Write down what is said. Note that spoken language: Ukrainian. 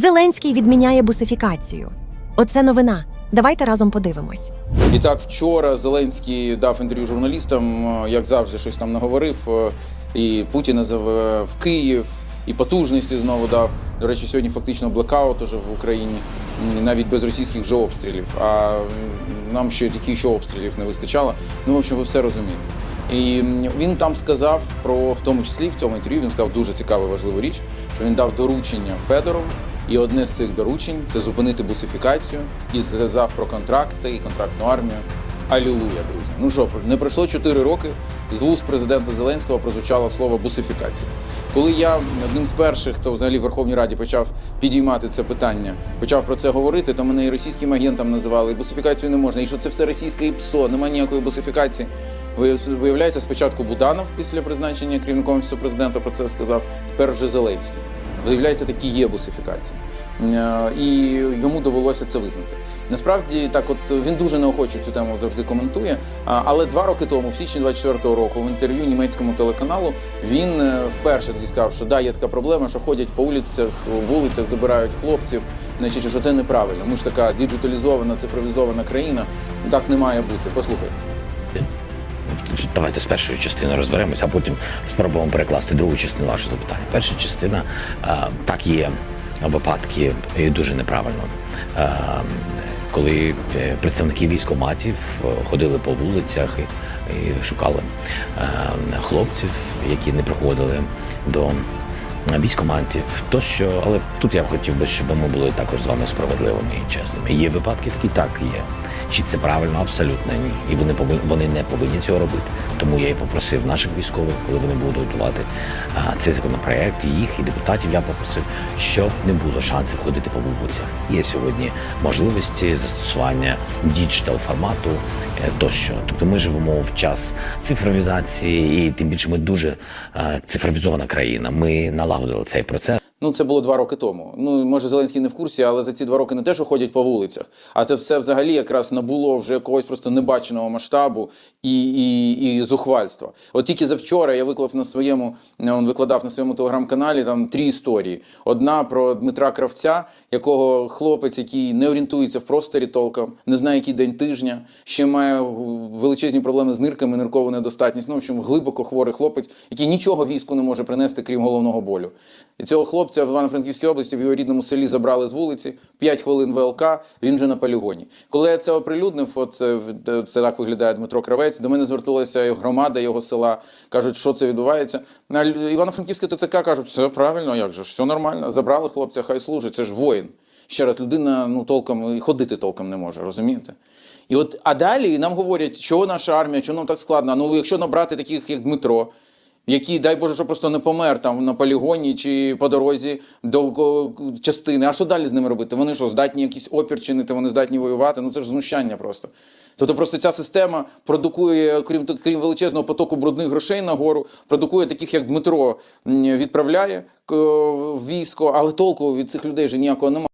Зеленський відміняє бусифікацію. Оце новина. Давайте разом подивимось. І так, вчора Зеленський дав інтерв'ю журналістам, е, як завжди, щось там наговорив. е, І Путіна заве в Київ, і потужності знову дав. До речі, сьогодні фактично блекаут уже в Україні, навіть без російських же обстрілів. А нам ще таких ще обстрілів не вистачало. Ну, в общем, ви все розумієте. І він там сказав про, в тому числі в цьому інтерв'ю, він сказав дуже цікаву важливу річ, що він дав доручення Федорову, і одне з цих доручень це зупинити бусифікацію і сказав про контракти і контрактну армію. Алілуя, друзі. Ну що, не пройшло 4 роки. З вуст президента Зеленського прозвучало слово бусифікація. Коли я одним з перших, хто взагалі в Верховній Раді почав підіймати це питання, почав про це говорити, то мене і російським агентом називали, і бусифікацію не можна, і що це все російське і ПСО, немає ніякої бусифікації. Вияв- Виявляється, спочатку Буданов після призначення керівником президента про це сказав. Тепер вже Зеленський. Виявляється, такі є бусифікації. Е, І йому довелося це визнати. Насправді, так, от він дуже неохоче цю тему завжди коментує. Але два роки тому, в січні 24-го року, в інтерв'ю німецькому телеканалу, він е, вперше тоді сказав, що да, є така проблема, що ходять по вулицях, вулицях, забирають хлопців. Значить, що це неправильно. Ми ж така діджиталізована, цифровізована країна. Так не має бути. Послухай. Давайте з першою частиною розберемося, а потім спробуємо перекласти другу частину вашого запитання. Перша частина а, так є випадки і дуже неправильно. А, коли е, представники військоматів е, ходили по вулицях і, шукали е, хлопців, які не приходили до військоматів, тощо, але тут я б хотів би, щоб ми були також з вами справедливими і чесними. Є випадки такі, так є. Чи це правильно? Абсолютно ні. І вони повинні вони не повинні цього робити. Тому я і попросив наших військових, коли вони будуть готувати а, цей законопроект, і їх і депутатів, я попросив, щоб не було шансів ходити по вулицях. Є сьогодні можливості застосування діджитал формату тощо. Тобто ми живемо в час цифровізації, і тим більше ми дуже е, цифровізована країна. Ми налагодили цей процес. Ну, це було два роки тому. Ну, може, Зеленський не в курсі, але за ці два роки не те, що ходять по вулицях, а це все взагалі якраз набуло вже якогось просто небаченого масштабу і, і, і зухвальства. От тільки завчора я виклав на своєму, он викладав на своєму телеграм-каналі там три історії. Одна про Дмитра Кравця, якого хлопець, який не орієнтується в просторі толком, не знає, який день тижня, ще має величезні проблеми з нирками, ниркову недостатність. Ну, в общем, глибоко хворий хлопець, який нічого війську не може принести, крім головного болю. І цього хлопця в Івано-Франківській області в його рідному селі забрали з вулиці, 5 хвилин ВЛК, він вже на полігоні. Коли я це оприлюднив, от е, це так виглядає Дмитро Кравець, до мене зверталася його громада його села, кажуть, що це відбувається. На Івано-Франківське ТЦК кажуть, все правильно, як же ж, все нормально, забрали хлопця, хай служить, це ж воїн. Ще раз, людина ну толком і ходити толком не може, розумієте? І от, а далі нам говорять, що наша армія, що нам так складно. Ну, якщо набрати таких, як Дмитро, який, дай Боже, що просто не помер там на полігоні чи по дорозі до частини. А що далі з ними робити? Вони що, здатні якийсь опір чинити, вони здатні воювати? Ну це ж знущання просто. Тобто просто ця система продукує, крім, крім величезного потоку брудних грошей нагору, продукує таких, як Дмитро, відправляє в військо, але толку від цих людей вже ніякого немає.